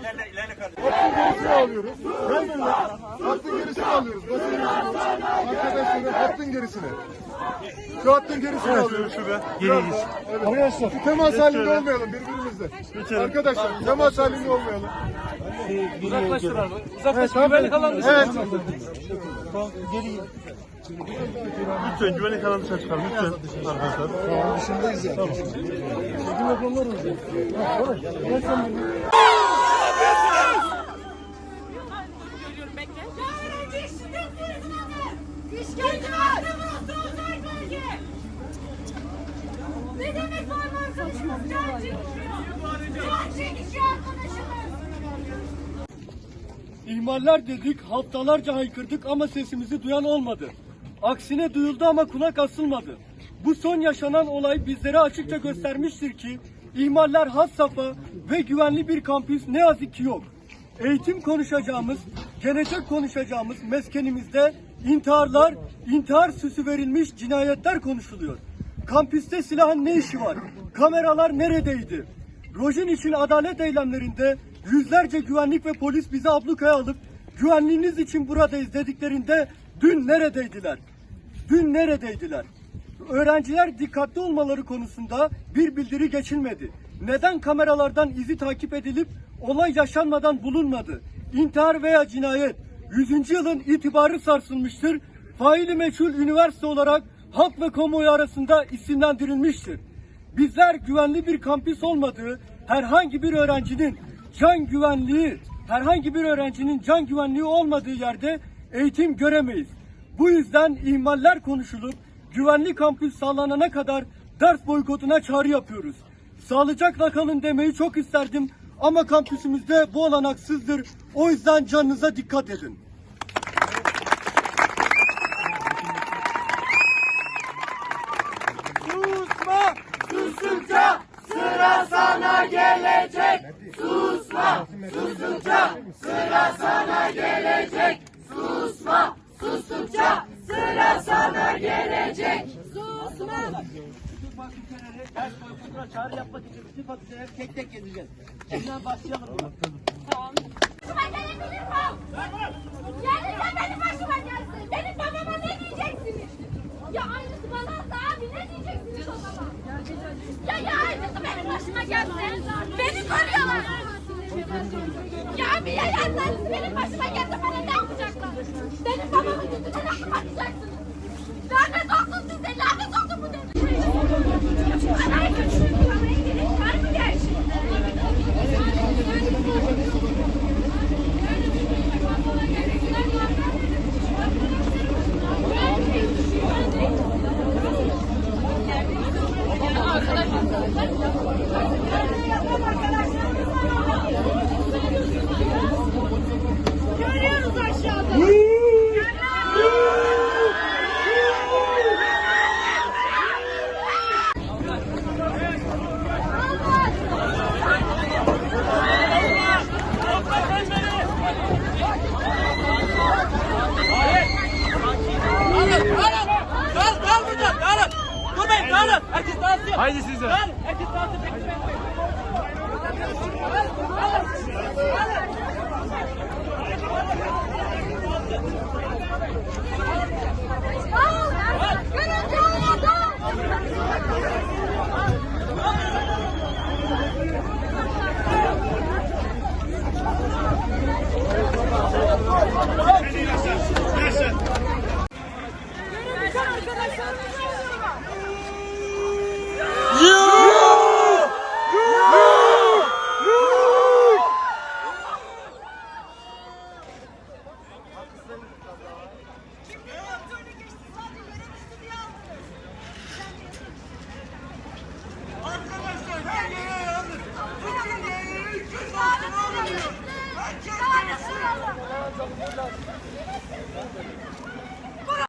İlerle ilerle kardeşim. gerisini alıyoruz. Gelmeyin lan. Hattın gerisini alıyoruz. Basın arkadaşları hattın gerisini. Şu hattın gerisini alıyoruz. Biraz daha. Evet. Arkadaşlar temas halinde olmayalım birbirimizle. Arkadaşlar temas halinde olmayalım. Uzaklaştır. Güvenlik alanı Evet. Lütfen güvenlik alanı dışarı çıkalım lütfen arkadaşlar. Görüyorum bekle. Öğrenci şiddet İşkence var. Sosyal bölge. Ne demek var mı arkadaşımız? Can çekişiyor. Can çekişiyor. İhmaller dedik, haftalarca haykırdık ama sesimizi duyan olmadı. Aksine duyuldu ama kulak asılmadı. Bu son yaşanan olay bizlere açıkça göstermiştir ki ihmaller has safha ve güvenli bir kampüs ne yazık ki yok. Eğitim konuşacağımız, gelecek konuşacağımız meskenimizde intiharlar, intihar süsü verilmiş cinayetler konuşuluyor. Kampüste silahın ne işi var? Kameralar neredeydi? Rojin için adalet eylemlerinde yüzlerce güvenlik ve polis bizi ablukaya alıp güvenliğiniz için buradayız dediklerinde dün neredeydiler? Dün neredeydiler? Öğrenciler dikkatli olmaları konusunda bir bildiri geçilmedi. Neden kameralardan izi takip edilip olay yaşanmadan bulunmadı? İntihar veya cinayet 100. yılın itibarı sarsılmıştır. Faili meçhul üniversite olarak halk ve kamuoyu arasında isimlendirilmiştir. Bizler güvenli bir kampüs olmadığı, herhangi bir öğrencinin can güvenliği, herhangi bir öğrencinin can güvenliği olmadığı yerde eğitim göremeyiz. Bu yüzden ihmaller konuşulup güvenli kampüs sağlanana kadar ders boykotuna çağrı yapıyoruz. Sağlıcakla kalın demeyi çok isterdim ama kampüsümüzde bu olanaksızdır. O yüzden canınıza dikkat edin. Susma! Sustukça sıra sana gelecek. Susma! Sustukça sıra sana gelecek. Susma! Sustukça sıra sana gelecek. Susma! Ders boykotuna çağrı yapmak için bütün tek tek gezeceğiz. Şimdiden başlayalım. Başıma gelebilir mi? Başıma gelsin. Benim babama ne diyeceksiniz? Ya aynısı bana olsa abi ne diyeceksiniz? Ya ya aynısı benim başıma gelsin. Beni koruyorlar. Ya abi ya ya aynısı benim başıma gelse bana ne Senin babanı yüzüne ne yapacaksınız? Lanet olsun size, lanet olsun! Bu devlet. Bana kaçırmaya gerek var mı gerçekten? Görüyoruz aşağıda. Dağılın, dağılın buradan, dağılın. Durmayın, dağılın. Herkes dağılsın. Haydi siz de. Dağılın, herkes dağılsın. Bekle, bekle. Good luck.